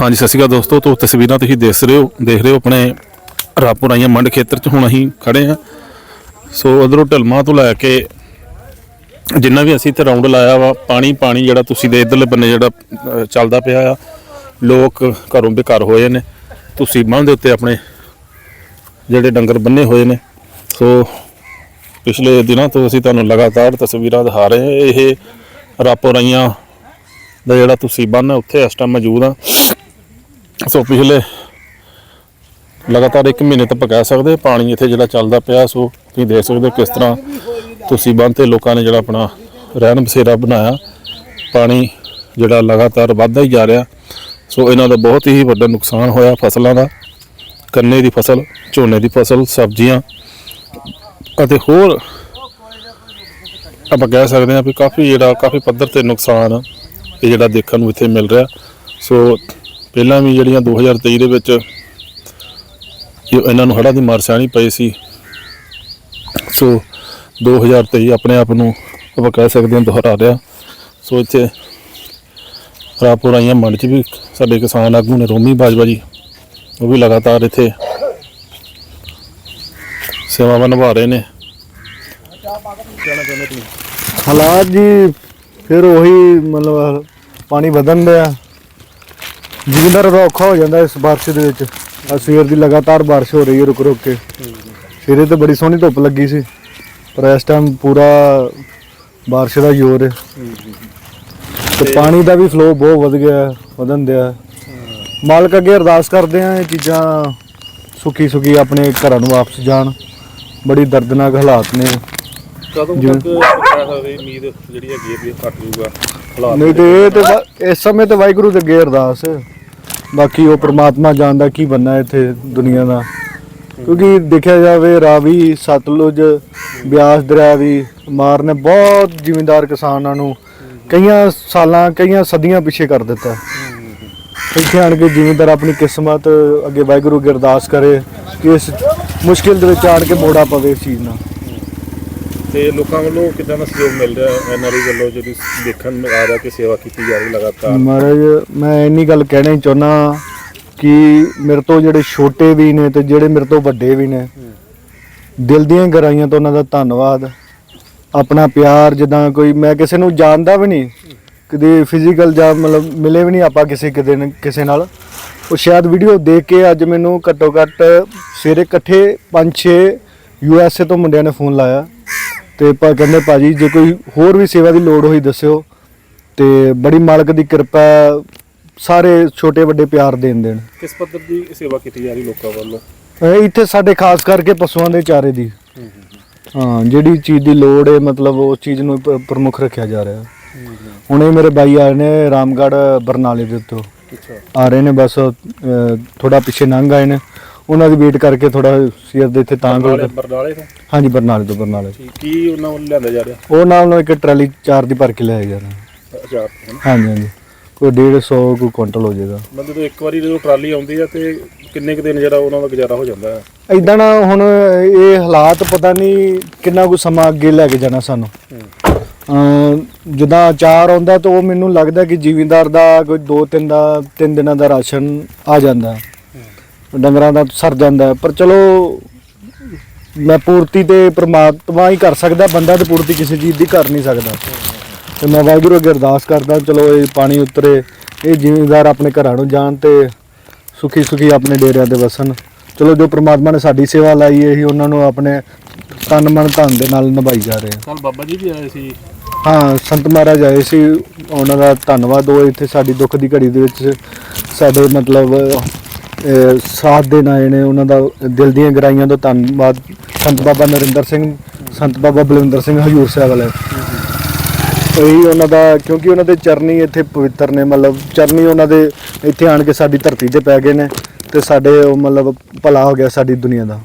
ਹਾਂਜੀ, ਸਤਿ ਸ਼੍ਰੀ ਅਕਾਲ ਦੋਸਤੋ। ਤੋਂ ਤਸਵੀਰਾਂ ਤੁਸੀਂ ਦੇਖ ਰਹੇ ਹੋ, ਦੇਖ ਰਹੇ ਹੋ ਆਪਣੇ ਰਾਪੁਰ ਮੰਡ ਖੇਤਰ 'ਚ। ਹੁਣ ਅਸੀਂ ਖੜੇ ਆ ਸੋ ਉਧਰੋਂ ਢਲਮਾ ਤੋਂ ਲੈ ਕੇ ਜਿੰਨਾ ਵੀ ਅਸੀਂ ਇੱਥੇ ਰਾਉਂਡ ਲਾਇਆ ਵਾ, ਪਾਣੀ ਪਾਣੀ ਜਿਹੜਾ ਤੁਸੀਂ ਦੇ ਇਧਰਲੇ ਬੰਨੇ ਜਿਹੜਾ ਚੱਲਦਾ ਪਿਆ ਆ, ਲੋਕ ਘਰੋਂ ਬੇਘਰ ਹੋਏ ਨੇ। ਤੁਸੀਂ ਬੰਨ ਦੇ ਉੱਤੇ ਆਪਣੇ ਜਿਹੜੇ ਡੰਗਰ ਬੰਨੇ ਹੋਏ ਨੇ। ਸੋ ਪਿਛਲੇ ਦਿਨਾਂ ਤੋਂ ਅਸੀਂ ਤੁਹਾਨੂੰ ਲਗਾਤਾਰ ਤਸਵੀਰਾਂ ਦਿਖਾ ਰਹੇ ਹਾਂ। ਇਹ ਰਾਪੁਰ ਆਈਆਂ ਦਾ ਜਿਹੜਾ ਤੁਸੀਂ ਬੰਨ ਉੱਥੇ ਇਸ ਟਾਈਮ ਮੌਜੂਦ ਆ। ਸੋ ਪਿਛਲੇ ਲਗਾਤਾਰ 1 ਮਹੀਨੇ ਤੱਕ ਕਹਿ ਸਕਦੇ, ਪਾਣੀ ਇੱਥੇ ਜਿਹੜਾ ਚੱਲਦਾ ਪਿਆ, ਸੋ ਤੁਸੀਂ ਦੇਖ ਸਕਦੇ ਹੋ ਕਿਸ ਤਰ੍ਹਾਂ ਤੁਸੀਂ ਬੰਨ ਤੇ ਲੋਕਾਂ ਨੇ ਜਿਹੜਾ ਆਪਣਾ ਰਹਿਣ ਬਸੇਰਾ ਬਣਾਇਆ। ਪਾਣੀ ਜਿਹੜਾ ਲਗਾਤਾਰ ਵੱਧਦਾ ਹੀ ਜਾ ਰਿਹਾ, ਸੋ ਇਹਨਾਂ ਦਾ ਬਹੁਤ ਹੀ ਵੱਡਾ ਨੁਕਸਾਨ ਹੋਇਆ ਫਸਲਾਂ ਦਾ। ਕੰਨੇ ਦੀ ਫਸਲ, ਝੋਨੇ ਦੀ ਫਸਲ, ਸਬਜ਼ੀਆਂ ਅਤੇ ਹੋਰ ਆਪਾਂ ਕਹਿ ਸਕਦੇ ਹਾਂ ਵੀ ਕਾਫੀ ਜਿਹੜਾ, ਕਾਫੀ ਪੱਧਰ ਤੇ ਨੁਕਸਾਨ ਇਹ ਜਿਹੜਾ ਦੇਖਣ ਨੂੰ ਇੱਥੇ ਮਿਲ ਰਿਹਾ। ਸੋ ਪਹਿਲਾਂ ਵੀ ਜਿਹੜੀਆਂ 2023 ਦੇ ਵਿੱਚ ਇਹਨਾਂ ਨੂੰ ਹੜ੍ਹਾਂ ਦੀ ਮਾਰ ਸਹਿਣੀ ਪਈ ਸੀ। ਸੋ 2023 ਆਪਣੇ ਆਪ ਨੂੰ ਆਪਾਂ ਕਹਿ ਸਕਦੇ ਹਾਂ ਦੁਹਰਾ ਰਿਹਾ। ਸੋ ਇੱਥੇ ਰਾਪੁਰ ਆਈਆਂ ਮੰਡ 'ਚ ਵੀ ਸਾਡੇ ਕਿਸਾਨ ਆਗੂ ਨੇ ਰੋਮੀ ਬਾਜਵਾ ਜੀ, ਉਹ ਵੀ ਲਗਾਤਾਰ ਇੱਥੇ ਸੇਵਾਵਾਂ ਨਿਭਾ ਰਹੇ ਨੇ। ਹਾਲਾਤ ਜੀ, ਫਿਰ ਉਹੀ ਮਤਲਬ ਪਾਣੀ ਵਧਣ ਦਿਆ ਜ਼ਿਮੀਂਦਾਰ ਦਾ ਔਖਾ ਹੋ ਜਾਂਦਾ ਇਸ ਬਾਰਿਸ਼ ਦੇ ਵਿੱਚ ਆ ਸਵੇਰ ਦੀ ਲਗਾਤਾਰ ਬਾਰਿਸ਼ ਹੋ ਰਹੀ ਹੈ ਰੁਕ ਰੁਕ ਕੇ। ਸਵੇਰੇ ਤੇ ਬੜੀ ਸੋਹਣੀ ਧੁੱਪ ਲੱਗੀ ਸੀ ਪਰ ਇਸ ਟਾਈਮ ਪੂਰਾ ਬਾਰਿਸ਼ ਦਾ ਜ਼ੋਰ ਹੈ। ਤੇ ਪਾਣੀ ਦਾ ਵੀ ਫਲੋ ਬਹੁਤ ਵਧ ਗਿਆ ਹੈ, ਵਧਣ ਦਿਆ ਮਾਲਕ ਅੱਗੇ ਅਰਦਾਸ ਕਰਦੇ ਆ ਇਹ ਚੀਜ਼ਾਂ ਸੁਖੀ ਸੁਖੀ ਆਪਣੇ ਘਰਾਂ ਨੂੰ ਵਾਪਸ ਜਾਣ। ਬੜੀ ਦਰਦਨਾਕ ਹਾਲਾਤ ਨੇ। ਕਦੋਂ ਤੱਕ ਉਮੀਦ ਜਿਹੜੀ ਹੈਗੀ ਹੈ ਵੀ ਘਟ ਜਾਊਗਾ? ਹਾਲਾਤ ਨਹੀਂ ਤੇ ਇਹ ਤੇ ਵਾ- ਇਸ ਸਮੇਂ ਤੇ ਵਾਹਿਗੁਰੂ ਦੇ ਅੱਗੇ ਅਰਦਾਸ। ਬਾਕੀ ਉਹ ਪ੍ਰਮਾਤਮਾ ਜਾਣਦਾ ਕੀ ਬੰਨਾ ਇੱਥੇ ਦੁਨੀਆ ਦਾ। ਕਿਉਂਕਿ ਦੇਖਿਆ ਜਾਵੇ ਰਾਵੀ ਸਤਲੁਜ ਬਿਆਸ ਦਰਿਆ ਵੀ ਮਾਰ ਨੇ ਬਹੁਤ ਜ਼ਿਮੀਂਦਾਰ ਕਿਸਾਨਾਂ ਨੂੰ ਕਈਆਂ ਸਾਲਾਂ ਕਈਆਂ ਸਦੀਆਂ ਪਿੱਛੇ ਕਰ ਦਿੱਤਾ। ਇੱਥੇ ਆਣ ਕੇ ਜ਼ਿਮੀਂਦਾਰ ਆਪਣੀ ਕਿਸਮਤ ਅੱਗੇ ਵਾਹਿਗੁਰੂ ਅੱਗੇ ਅਰਦਾਸ ਕਰੇ ਕਿ ਇਸ ਮੁਸ਼ਕਿਲ ਦੇ ਵਿੱਚ ਆਣ ਕੇ ਮੋੜਾ ਪਵੇ ਇਸ ਚੀਜ਼ ਨਾਲ। ਤੇ ਲੋਕਾਂ ਵੱਲੋਂ ਕਿਦਾਂ ਦਾ ਸਹਿਯੋਗ ਮਿਲ ਰਿਹਾ ਐਨਆਰਆਈ ਵੱਲੋਂ ਜਿਹੜੀ ਦੇਖਣ ਨੂੰ ਆ ਰਿਹਾ ਕਿ ਸੇਵਾ ਕੀਤੀ ਜਾ ਰਹੀ ਲਗਾਤਾਰ। ਮਹਾਰਾਜ, ਮੈਂ ਇੰਨੀ ਗੱਲ ਕਹਿਣਾ ਚਾਹੁੰਦਾ ਕਿ ਮੇਰੇ ਤੋਂ ਜਿਹੜੇ ਛੋਟੇ ਵੀ ਨੇ ਤੇ ਜਿਹੜੇ ਮੇਰੇ ਤੋਂ ਵੱਡੇ ਵੀ ਨੇ, ਦਿਲ ਦੀਆਂ ਗਹਿਰਾਈਆਂ ਤੋਂ ਉਹਨਾਂ ਦਾ ਧੰਨਵਾਦ। ਆਪਣਾ ਪਿਆਰ ਜਿੱਦਾਂ ਕੋਈ, ਮੈਂ ਕਿਸੇ ਨੂੰ ਜਾਣਦਾ ਵੀ ਨਹੀਂ, ਕਦੇ ਫਿਜ਼ੀਕਲ ਜਾਂ ਮਤਲਬ ਮਿਲੇ ਵੀ ਨਹੀਂ ਆਪਾਂ ਕਿਸੇ ਕਿਤੇ ਨ- ਕਿਸੇ ਨਾਲ। ਉਹ ਸ਼ਾਇਦ ਵੀਡੀਓ ਦੇਖ ਕੇ ਅੱਜ ਮੈਨੂੰ ਘੱਟੋ ਘੱਟ ਸਵੇਰੇ ਇਕੱਠੇ 5-6 ਯੂ ਐਸ ਏ ਤੋਂ ਮੁੰਡਿਆਂ ਨੇ ਫੋਨ ਲਾਇਆ। ਤੇ ਪਾ ਕਹਿੰਦੇ ਭਾਜੀ ਜੇ ਕੋਈ ਹੋਰ ਵੀ ਸੇਵਾ ਦੀ ਲੋੜ ਹੋਈ ਦੱਸਿਓ। ਤੇ ਬੜੀ ਮਾਲਕ ਦੀ ਕਿਰਪਾ ਸਾਰੇ ਛੋਟੇ ਵੱਡੇ ਪਿਆਰ ਦੇਣ ਦੇਣ। ਕਿਸ ਪੱਧਰ ਦੀ ਸੇਵਾ ਕੀਤੀ ਜਾ ਰਹੀ ਲੋਕਾਂ ਵੱਲੋਂ? ਇਹ ਇੱਥੇ ਸਾਡੇ ਖਾਸ ਕਰਕੇ ਪਸ਼ੂਆਂ ਦੇ ਚਾਰੇ ਦੀ। ਹਾਂ ਜਿਹੜੀ ਚੀਜ਼ ਦੀ ਲੋੜ ਹੈ ਮਤਲਬ ਉਸ ਚੀਜ਼ ਨੂੰ ਪ- ਪ੍ਰਮੁੱਖ ਰੱਖਿਆ ਜਾ ਰਿਹਾ। ਹੁਣ ਇਹ ਮੇਰੇ ਬਾਈ ਆਏ ਨੇ ਰਾਮਗੜ੍ਹ ਬਰਨਾਲੇ ਦੇ ਉੱਤੋਂ। ਅੱਛਾ। ਆ ਰਹੇ ਨੇ ਬਸ ਥੋੜਾ ਪਿੱਛੇ ਲੰਘ ਆਏ ਨੇ। ਉਹਨਾਂ ਦੀ ਵੇਟ ਕਰਕੇ ਥੋੜਾ ਸਿਰ ਦੇ ਇੱਥੇ ਤਾਂ ਬਰਨਾਲੇ ਬਰਨਾਲੇ ਤੋਂ? ਹਾਂਜੀ ਬਰਨਾਲੇ ਤੋਂ ਬਰਨਾਲੇ ਠੀਕ ਕੀ ਉਹਨਾਂ ਵੱਲੋਂ ਲਿਆਂਦਾ ਜਾ ਰਿਹਾ? ਉਹ ਨਾਲ ਨਾਲ ਇੱਕ ਟਰਾਲੀ ਚਾਰ ਦੀ ਭਰ ਕੇ ਲਿਆਇਆ ਜਾ ਰਿਹਾ ਹਾਂਜੀ ਹਾਂਜੀ। ਕੋਈ 150 ਕੋਈ ਕੁਇੰਟਲ ਹੋ ਜਾਏਗਾ। ਮਤਲਬ ਜਦੋਂ ਇੱਕ ਵਾਰੀ ਜਦੋਂ ਟਰਾਲੀ ਆਉਂਦੀ ਹੈ ਤੇ ਕਿੰਨੇ ਕੁ ਦਿਨ ਜਿਹੜਾ ਉਹਨਾਂ ਦਾ ਗੁਜ਼ਾਰਾ ਹੋ ਜਾਂਦਾ ਹੈ ਇਦਾਂ ਨਾ ਹੁਣ ਇਹ ਹਾਲਾਤ ਪਤਾ ਨਹੀਂ ਕਿੰਨਾ ਕੁ ਸਮਾਂ ਅੱਗੇ ਲੈ ਕੇ ਜਾਣਾ ਸਾਨੂੰ। ਜਿੱਦਾਂ ਅਚਾਰ ਆਉਂਦਾ ਤਾਂ ਉਹ ਮੈਨੂੰ ਲੱਗਦਾ ਕਿ ਜ਼ਿਮੀਂਦਾਰ ਦਾ ਕੋਈ 2-3 ਦਾ 3 ਦਿਨਾਂ ਦਾ ਰਾਸ਼ਨ ਆ ਜਾਂਦਾ। ਡੰਗਰਾਂ ਦਾ ਸਰ ਜਾਂਦਾ ਹੈ। ਪਰ ਚਲੋ ਮੈਂ ਪੂਰਤੀ ਤੇ ਪ੍ਰਮਾਤਮਾ ਹੀ ਕਰ ਸਕਦਾ ਬੰਦਾ ਤੇ ਪੂਰਤੀ ਕਿਸੇ ਚੀਜ਼ ਦੀ ਕਰ ਨਹੀਂ ਸਕਦਾ। ਤੇ ਮੈਂ ਵਾਹਿਗੁਰੂ ਅੱਗੇ ਅਰਦਾਸ ਕਰਦਾ ਚਲੋ ਇਹ ਪਾਣੀ ਉਤਰੇ ਇਹ ਜ਼ਿਮੀਂਦਾਰ ਆਪਣੇ ਘਰਾਂ ਨੂੰ ਜਾਣ ਤੇ ਸੁਖੀ ਸੁਖੀ ਆਪਣੇ ਡੇਰਿਆਂ ਤੇ ਵਸਣ। ਚਲੋ ਜੋ ਪ੍ਰਮਾਤਮਾ ਨੇ ਸਾਡੀ ਸੇਵਾ ਲਾਈ ਹੈ ਇਹੀ ਉਹਨਾਂ ਨੂੰ ਆਪਣੇ ਤਨ ਮਨ ਧਨ ਦੇ ਨਾਲ ਨਿਭਾਈ ਜਾ ਰਹੇ। ਕੱਲ ਬਾਬਾ ਜੀ ਵੀ ਆਏ ਸੀ। ਹਾਂ ਸੰਤ ਮਹਾਰਾਜ ਆਏ ਸੀ ਉਹਨਾਂ ਦਾ ਧੰਨਵਾਦ। ਉਹ ਇੱਥੇ ਸਾਡੀ ਦੁੱਖ ਦੀ ਘੜੀ ਦੇ ਵਿੱਚ ਸਾਡੇ ਮਤਲਬ ਸਾਥ ਦੇਣ ਆਏ ਨੇ, ਉਹਨਾਂ ਦਾ ਦਿਲ ਦੀਆਂ ਗਹਿਰਾਈਆਂ ਤੋਂ ਧੰਨਵਾਦ। ਸੰਤ ਬਾਬਾ ਨਰਿੰਦਰ ਸਿੰਘ, ਸੰਤ ਬਾਬਾ ਬਲਵਿੰਦਰ ਸਿੰਘ ਹਜੂਰ ਸਾਹਿਬ ਵਾਲੇ। ਇਹੀ ਉਹਨਾਂ ਦਾ, ਕਿਉਂਕਿ ਉਹਨਾਂ ਦੇ ਚਰਨੀ ਇੱਥੇ ਪਵਿੱਤਰ ਨੇ, ਮਤਲਬ ਚਰਨੀ ਉਹਨਾਂ ਦੇ ਇੱਥੇ ਆਣ ਕੇ ਸਾਡੀ ਧਰਤੀ ਤੇ ਪੈ ਗਏ ਨੇ ਤੇ ਸਾਡੇ ਉਹ ਮਤਲਬ ਭਲਾ ਹੋ ਗਿਆ ਸਾਡੀ ਦੁਨੀਆ ਦਾ।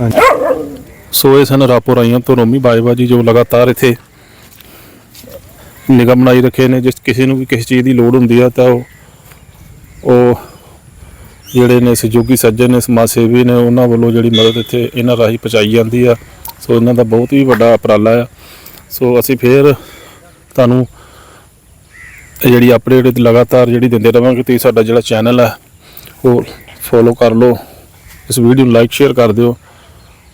ਹਾਂਜੀ। ਸੋ ਇਹ ਸਨ ਰਾਪੁਰ ਆਈਆਂ ਤੋਂ ਰੋਮੀ ਬਾਜਵਾ ਜੀ ਜੋ ਲਗਾਤਾਰ ਇੱਥੇ ਨਿਗਮ ਬਣਾਈ ਰੱਖੇ ਨੇ, ਜਿਸ ਕਿਸੇ ਨੂੰ ਵੀ ਕਿਸੇ ਚੀਜ਼ ਦੀ ਲੋੜ ਹੁੰਦੀ ਆ ਤਾਂ ਉਹ ਉਹ ਜਿਹੜੇ ਨੇ ਸਹਿਯੋਗੀ ਸੱਜਣ ਨੇ, ਸਮਾਜ ਸੇਵੀ ਨੇ, ਉਹਨਾਂ ਵੱਲੋਂ ਜਿਹੜੀ ਮਦਦ ਇੱਥੇ ਇਹਨਾਂ ਰਾਹੀਂ ਪਹੁੰਚਾਈ ਜਾਂਦੀ ਆ। ਸੋ ਇਹਨਾਂ ਦਾ ਬਹੁਤ ਹੀ ਵੱਡਾ ਉਪਰਾਲਾ ਆ। ਸੋ ਅਸੀਂ ਫੇਰ ਤੁਹਾਨੂੰ ਇਹ ਜਿਹੜੀ ਅਪਡੇਟ ਲਗਾਤਾਰ ਜਿਹੜੀ ਦਿੰਦੇ ਰਵਾਂਗੇ ਤੇ ਸਾਡਾ ਜਿਹੜਾ ਚੈਨਲ ਹੈ ਉਹ ਫੋਲੋ ਕਰ ਲਓ। ਇਸ ਵੀਡੀਓ ਨੂੰ ਲਾਈਕ ਸ਼ੇਅਰ ਕਰ ਦਿਓ।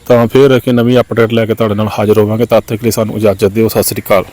ਤਾਂ ਫਿਰ ਇੱਕ ਨਵੀਂ ਅਪਡੇਟ ਲੈ ਕੇ ਤੁਹਾਡੇ ਨਾਲ ਹਾਜ਼ਰ ਹੋਵਾਂਗੇ। ਤਦ ਤੱਕ ਲਈ ਸਾਨੂੰ ਇਜਾਜ਼ਤ ਦਿਓ। ਸਤਿ ਸ੍ਰੀ ਅਕਾਲ।